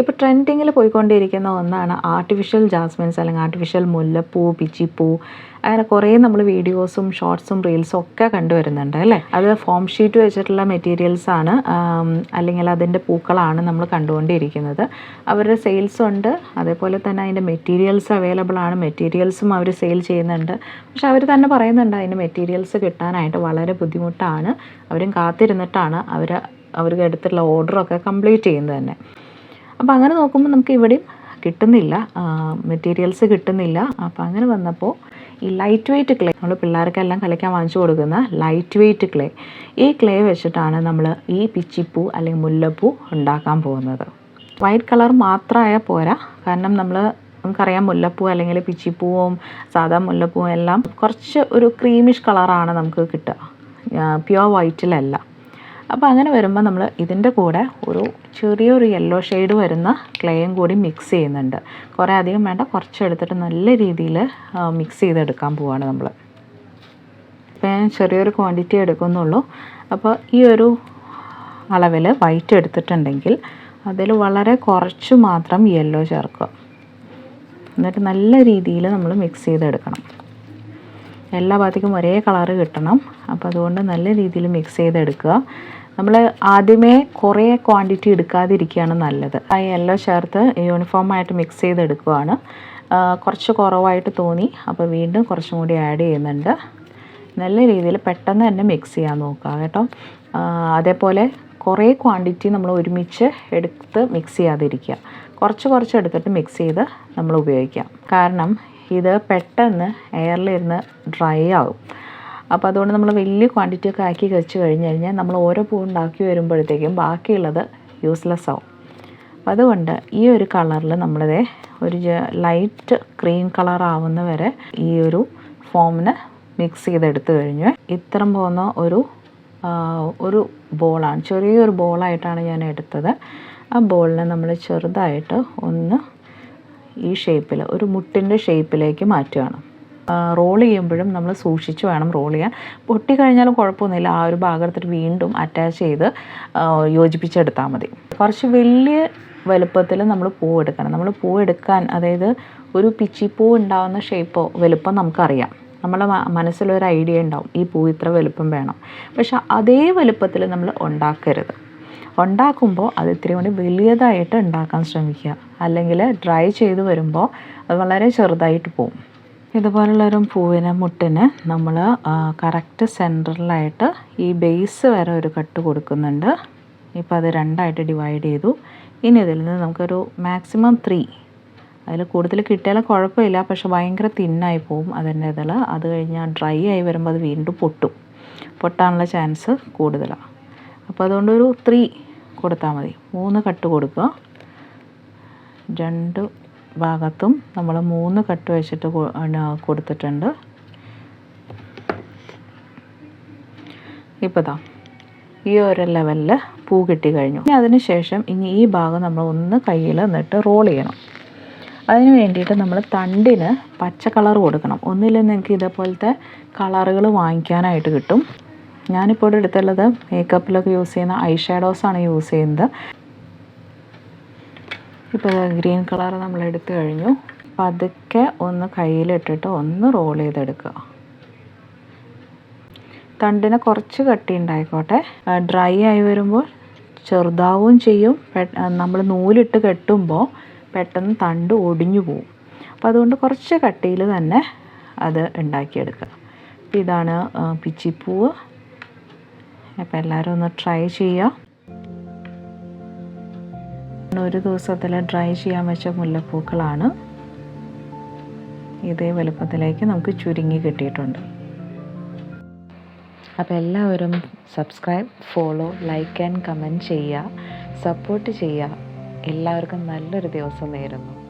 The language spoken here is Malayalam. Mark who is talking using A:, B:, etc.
A: ഇപ്പോൾ ട്രെൻഡിങ്ങിൽ പോയിക്കൊണ്ടിരിക്കുന്ന ഒന്നാണ് ആർട്ടിഫിഷ്യൽ ജാസ്മിൻസ് അല്ലെങ്കിൽ ആർട്ടിഫിഷ്യൽ മുല്ലപ്പൂ പിച്ചിപ്പൂ അങ്ങനെ കുറേ നമ്മൾ വീഡിയോസും ഷോർട്സും റീൽസും ഒക്കെ കണ്ടുവരുന്നുണ്ട് അല്ലേ? അത് ഫോം ഷീറ്റ് വെച്ചിട്ടുള്ള മെറ്റീരിയൽസ് ആണ്. അല്ലെങ്കിൽ അതിന്റെ പൂക്കളാണ് നമ്മൾ കണ്ടുകൊണ്ടിരിക്കുന്നത് അവരുടെ സെയിൽസ് ഉണ്ട്. അതേപോലെ തന്നെ അതിന്റെ മെറ്റീരിയൽസ് അവൈലബിൾ ആണ്. മെറ്റീരിയൽസും അവർ സെയിൽ ചെയ്യുന്നുണ്ട്. പക്ഷെ അവർ തന്നെ പറയുന്നുണ്ട് അതിന്റെ മെറ്റീരിയൽസ് കിട്ടാനായിട്ട് വളരെ ബുദ്ധിമുട്ടാണ്. അവരും കാത്തിരുന്നിട്ടാണ് അവർ അവർക്ക് എടുത്തിട്ടുള്ള ഓർഡറൊക്കെ കംപ്ലീറ്റ് ചെയ്യുന്നത് തന്നെ. അപ്പോൾ അങ്ങനെ നോക്കുമ്പോൾ നമുക്ക് ഇവിടെയും കിട്ടുന്നില്ല മെറ്റീരിയൽസ് കിട്ടുന്നില്ല. അപ്പോൾ അങ്ങനെ വന്നപ്പോൾ ഈ ലൈറ്റ് വെയ്റ്റ് ക്ലേ നമ്മൾ പിള്ളേർക്കെല്ലാം കളിക്കാൻ വാങ്ങിച്ചു കൊടുക്കുന്ന ലൈറ്റ് വെയ്റ്റ് ക്ലേ ഈ ക്ലേ വെച്ചിട്ടാണ് നമ്മൾ ഈ പിച്ചിപ്പൂ അല്ലെങ്കിൽ മുല്ലപ്പൂ ഉണ്ടാക്കാൻ പോകുന്നത്. വൈറ്റ് കളർ മാത്രമായ പോരാ. കാരണം നമ്മൾ നമുക്കറിയാം മുല്ലപ്പൂ അല്ലെങ്കിൽ പിച്ചിപ്പൂവും സാധാ മുല്ലപ്പൂവും എല്ലാം കുറച്ച് ഒരു ക്രീമിഷ് കളറാണ് നമുക്ക് കിട്ടുക. പ്യുവർ വൈറ്റിലല്ല അപ്പോൾ അങ്ങനെ വരുമ്പോൾ നമ്മൾ ഇതിന്റെ കൂടെ ഒരു ചെറിയൊരു യെല്ലോ ഷെയ്ഡ് വരുന്ന ക്ലേയും കൂടി മിക്സ് ചെയ്യുന്നുണ്ട്. കുറേ അധികം വേണ്ട കുറച്ചെടുത്തിട്ട് നല്ല രീതിയിൽ മിക്സ് ചെയ്തെടുക്കാൻ പോവാണ് നമ്മൾ ഇപ്പോൾ ഞാൻ ചെറിയൊരു ക്വാണ്ടിറ്റി എടുക്കുന്നുള്ളൂ. അപ്പോൾ ഈ ഒരു അളവിൽ വൈറ്റ് എടുത്തിട്ടുണ്ടെങ്കിൽ അതിൽ വളരെ കുറച്ച് മാത്രം യെല്ലോ ചേർക്കുക. എന്നിട്ട് നല്ല രീതിയിൽ നമ്മൾ മിക്സ് ചെയ്തെടുക്കണം. എല്ലാ ഭാഗത്തേക്കും ഒരേ കളറ് കിട്ടണം. അപ്പോൾ അതുകൊണ്ട് നല്ല രീതിയിൽ മിക്സ് ചെയ്തെടുക്കുക. നമ്മൾ ആദ്യമേ കുറേ ക്വാണ്ടിറ്റി എടുക്കാതിരിക്കുകയാണ് നല്ലത്. ആ യെല്ലോ ചേർത്ത് യൂണിഫോമായിട്ട് മിക്സ് ചെയ്തെടുക്കുവാണ്. കുറച്ച് കുറവായിട്ട് തോന്നി. അപ്പോൾ വീണ്ടും കുറച്ചും കൂടി ആഡ് ചെയ്യുന്നുണ്ട്. നല്ല രീതിയിൽ പെട്ടെന്ന് തന്നെ മിക്സ് ചെയ്യാൻ നോക്കുക കേട്ടോ. അതേപോലെ കുറേ ക്വാണ്ടിറ്റി നമ്മൾ ഒരുമിച്ച് എടുത്ത് മിക്സ് ചെയ്യാതിരിക്കുക. കുറച്ച് കുറച്ച് എടുത്തിട്ട് മിക്സ് ചെയ്ത് നമ്മൾ ഉപയോഗിക്കാം. കാരണം ഇത് പെട്ടെന്ന് എയറിലിരുന്ന് ഡ്രൈ ആകും അപ്പോൾ അതുകൊണ്ട് നമ്മൾ വലിയ ക്വാണ്ടിറ്റി ഒക്കെ ആക്കി വെച്ച് കഴിഞ്ഞ് കഴിഞ്ഞാൽ നമ്മൾ ഓരോ പൂ ഉണ്ടാക്കി വരുമ്പോഴത്തേക്കും ബാക്കിയുള്ളത് യൂസ്ലെസ് ആവും. അപ്പോൾ അതുകൊണ്ട് ഈ ഒരു കളറിൽ നമ്മളിത് ഒരു ലൈറ്റ് ക്രീം കളർ ആവുന്ന വരെ ഈ ഒരു ഫോമിന് മിക്സ് ചെയ്തെടുത്ത് കഴിഞ്ഞു ഇത്തരം പോകുന്ന ഒരു ഒരു ബോളാണ് ചെറിയൊരു ബോളായിട്ടാണ് ഞാൻ എടുത്തത്. ആ ബോളിനെ നമ്മൾ ചെറുതായിട്ട് ഒന്ന് ഈ ഷേപ്പിൽ ഒരു മുട്ടിന്റെ ഷേപ്പിലേക്ക് മാറ്റുകയാണ് റോൾ ചെയ്യുമ്പോഴും നമ്മൾ സൂക്ഷിച്ച് വേണം റോൾ ചെയ്യാൻ. പൊട്ടിക്കഴിഞ്ഞാലും കുഴപ്പമൊന്നുമില്ല. ആ ഒരു ഭാഗം എടുത്തിട്ട് വീണ്ടും അറ്റാച്ച് ചെയ്ത് യോജിപ്പിച്ചെടുത്താൽ മതി. കുറച്ച് വലിയ വലുപ്പത്തിൽ നമ്മൾ പൂ എടുക്കണം. നമ്മൾ പൂ എടുക്കാൻ അതായത് ഒരു പിച്ചിപ്പൂ ഉണ്ടാകുന്ന ഷേപ്പോ വലുപ്പം നമുക്കറിയാം. നമ്മുടെ മനസ്സിലൊരു ഐഡിയ ഉണ്ടാവും. ഈ പൂ ഇത്ര വലുപ്പം വേണം. പക്ഷെ അതേ വലുപ്പത്തിൽ നമ്മൾ ഉണ്ടാക്കരുത്. ഉണ്ടാക്കുമ്പോൾ അത് ഇത്തിരി കൂടി വലിയതായിട്ട് ഉണ്ടാക്കാൻ ശ്രമിക്കുക. അല്ലെങ്കിൽ ഡ്രൈ ചെയ്ത് വരുമ്പോൾ അത് വളരെ ചെറുതായിട്ട് പോകും ഇതുപോലുള്ളൊരു പൂവിന് മുട്ടിന് നമ്മൾ കറക്റ്റ് സെന്ററിലായിട്ട് ഈ ബേസ് വരെ ഒരു കട്ട് കൊടുക്കുന്നുണ്ട്. ഇപ്പോൾ അത് രണ്ടായിട്ട് ഡിവൈഡ് ചെയ്തു. ഇനി ഇതിൽ നിന്ന് നമുക്കൊരു മാക്സിമം ത്രീ അതിൽ കൂടുതൽ കിട്ടിയാലും കുഴപ്പമില്ല പക്ഷെ ഭയങ്കര തിന്നായി പോവും അതിന്റെ ഇതിൽ അത് കഴിഞ്ഞാൽ ഡ്രൈ ആയി വരുമ്പോൾ അത് വീണ്ടും പൊട്ടും. പൊട്ടാനുള്ള ചാൻസ് കൂടുതലാണ് അപ്പോൾ അതുകൊണ്ട് ഒരു ത്രീ കൊടുത്താൽ മതി. മൂന്ന് കട്ട് കൊടുക്കുക. രണ്ട് ഭാഗത്തും നമ്മൾ മൂന്ന് കട്ട് വെച്ചിട്ട് കൊടുത്തിട്ടുണ്ട്. ഇപ്പോൾ ദാ ഈ ഒരു ലെവലിൽ പൂ കിട്ടി കഴിഞ്ഞു. ഇനി അതിന് ശേഷം ഇനി ഈ ഭാഗം നമ്മൾ ഒന്ന് കയ്യിൽ നിന്നിട്ട് റോൾ ചെയ്യണം. അതിന് വേണ്ടിയിട്ട് നമ്മൾ തണ്ടിന് പച്ച കളർ കൊടുക്കണം. ഒന്നില്ലെങ്കിൽ നിങ്ങൾക്ക് ഇതേപോലത്തെ കളറുകൾ വാങ്ങിക്കാനായിട്ട് കിട്ടും. ഞാനിപ്പോൾ എടുത്തുള്ളത് മേക്കപ്പിലൊക്കെ യൂസ് ചെയ്യുന്ന ഐ ഷാഡോസാണ് യൂസ് ചെയ്യുന്നത്. ഇപ്പോൾ ഗ്രീൻ കളർ നമ്മൾ എടുത്തു കഴിഞ്ഞു. പതുക്കെ ഒന്ന് കയ്യിലിട്ടിട്ട് ഒന്ന് റോൾ ചെയ്തെടുക്കുക. തണ്ടിന് കുറച്ച് കട്ടി ഉണ്ടായിക്കോട്ടെ ഡ്രൈ ആയി വരുമ്പോൾ ചെറുതാവും ചെയ്യും. നമ്മൾ നൂലിട്ട് കെട്ടുമ്പോൾ പെട്ടെന്ന് തണ്ട് ഒടിഞ്ഞു പോവും. അപ്പോൾ അതുകൊണ്ട് കുറച്ച് കട്ടിയിൽ തന്നെ അത് ഉണ്ടാക്കിയെടുക്കുക. ഇതാണ് പിച്ചിപ്പൂവ്. അപ്പോൾ എല്ലാവരും ഒന്ന് ട്രൈ ചെയ്യുക. ഒരു ദിവസത്തിൽ ഡ്രൈ ചെയ്യാൻ വെച്ച മുല്ലപ്പൂക്കളാണ്. ഇതേ വലുപ്പത്തിലേക്ക് നമുക്ക് ചുരുങ്ങി കിട്ടിയിട്ടുണ്ട്. അപ്പോൾ എല്ലാവരും subscribe follow like and comment ചെയ്യുക സപ്പോർട്ട് ചെയ്യുക. എല്ലാവർക്കും നല്ലൊരു ദിവസം നേരുന്നു.